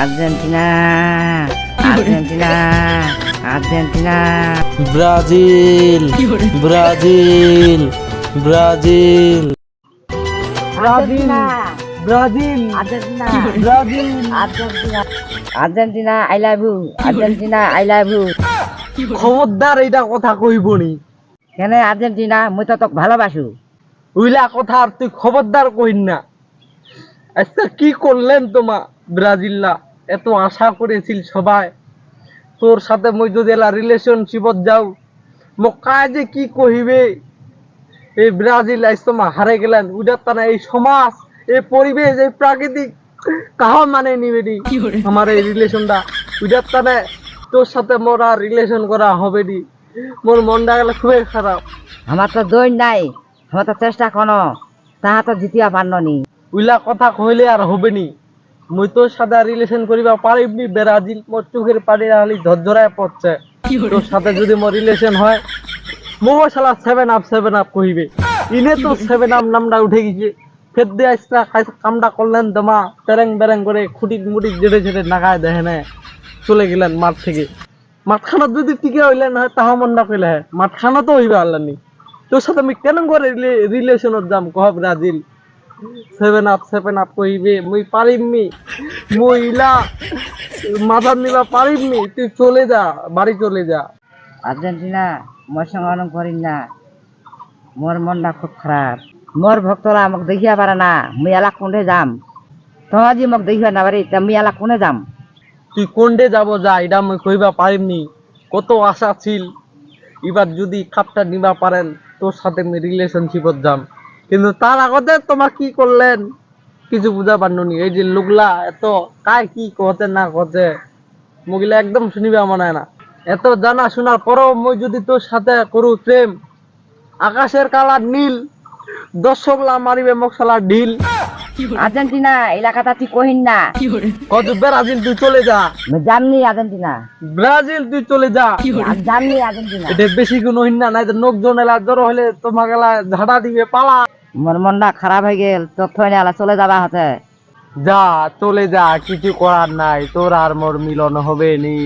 Argentina Argentina Argentina. Brazil Brazil Brazil. Brazil Brazil Argentina Brazil. Argentina Argentina I love you Argentina I love you খবরদার এইটা কথা কইবনি কেন Argentina মুই তো তোক ভালোবাসু। উইলা কথা আর তুই খবরদার কইন না। আচ্ছা কি করলেন তোমা ব্রাজিল্লা? এত আশা করেছিল সবাই। তোর সাথে মই যদি এলা রিলেশনশিপত যাও মোক কায় যে কি কহিবে? এই ব্রাজিল আইস তোমা হারে গেলেন। উজার তানা এই সমাজ এই পরিবেশ এই প্রাকৃতিক কাহ মানে নিবে নি। আমার এই রিলেশনটা উজার তানে তোর সাথে মোর আর রিলেশন করা হবে নি। মোর মনটা গেলে খুবই খারাপ। আমার তো দৈন নাই। আমার তো চেষ্টা কোনো। তাহা তো জিতিয়া পারল নি। উইলা কথা কইলে আর হবে নি। মুই তোর সাথে রিলেশন করিবা পারিবনি ব্রাজিল মোর চোখের পানি হালি ঝরঝরায় পড়ছে। তোর সাথে যদি মোর রিলেশন হয় মোর শালা সেভেন আপ সেভেন আপ কহিবে। ইনে তো সেভেন আপ নামটা উঠে গেছে। ফের দিয়ে আসটা কামটা করলেন তোমা তেরেং বেরেং করে খুঁটি মুটি জেড়ে ঝেড়ে নাগায় দেখে না। চলে গেলেন মাঠ থেকে। মাঠখানা যদি টিকে হইলেন হয় তাহা মনটা কইলে হয় মাঠখানা তো হইবে আল্লানি তোর সাথে আমি কেন করে রিলেশনত যাম? কহ Brazil. Seven up seven up কইবে মুই পারিমনি মহিলা মাথার নিবা পারিমনি তুই চলে যা বাড়ি চলে যা আর্জেন্টিনা মোর সঙ্গে অনম করিন না মোর মনটা খুব খারাপ মোর ভক্তরা মোক দেখিয়া পারে না মুই এলা কোনে যাম তোমার যে মোক দেখিয়া না পারি তা মুই এলা কোনে যাম তুই কোনডে যাব যা এটা মুই কইবা পারিমনি কত আশা ছিল এবার যদি খাপটা নিবা পারেন তোর সাথে আমি রিলেশনশিপত যাম কিন্তু তার আগতে তোমার কি করলেন? কিছু বুঝা পারনি এই যে লোকলা এত কায় কি কতে না কতে মুগিলা একদম শুনিবা মনে হয় না। এত জানা শোনার পরও মই যদি তোর সাথে করু প্রেম আকাশের কালার নীল দর্শকলা মারিবে মোক শালা ঢিল। আর্জেন্টিনা এলাকাটা তুই কহিন না। কত ব্রাজিল তুই চলে যা। যামনি আর্জেন্টিনা। ব্রাজিল তুই চলে যা। আমি যামনি আর্জেন্টিনা। এটা বেশি কোনো হইন না নাই নোক জন এলা জ্বর হলে গেলা ঝাড়া দিবে পালা। মোর মনটা খারাপ হয়ে গেল তোর থইনে আলা চলে যাবা হতে। যা চলে যা কিছু করার নাই তোর আর মোর মিলন হবে নি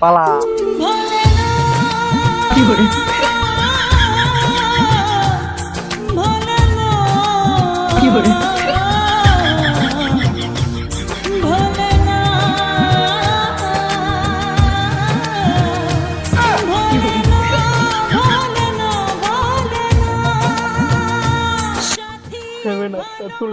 পালা। কি গেল ভোলে না সাথী